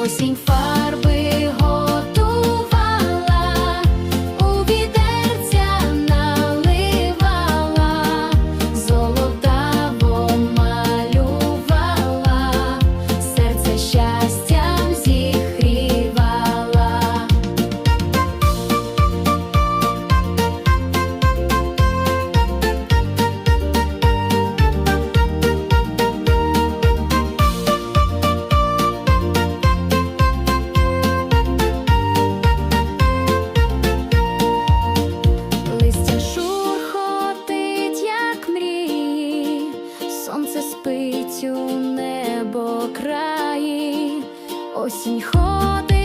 Como se. сонце спить у небо краї, осінь ходить.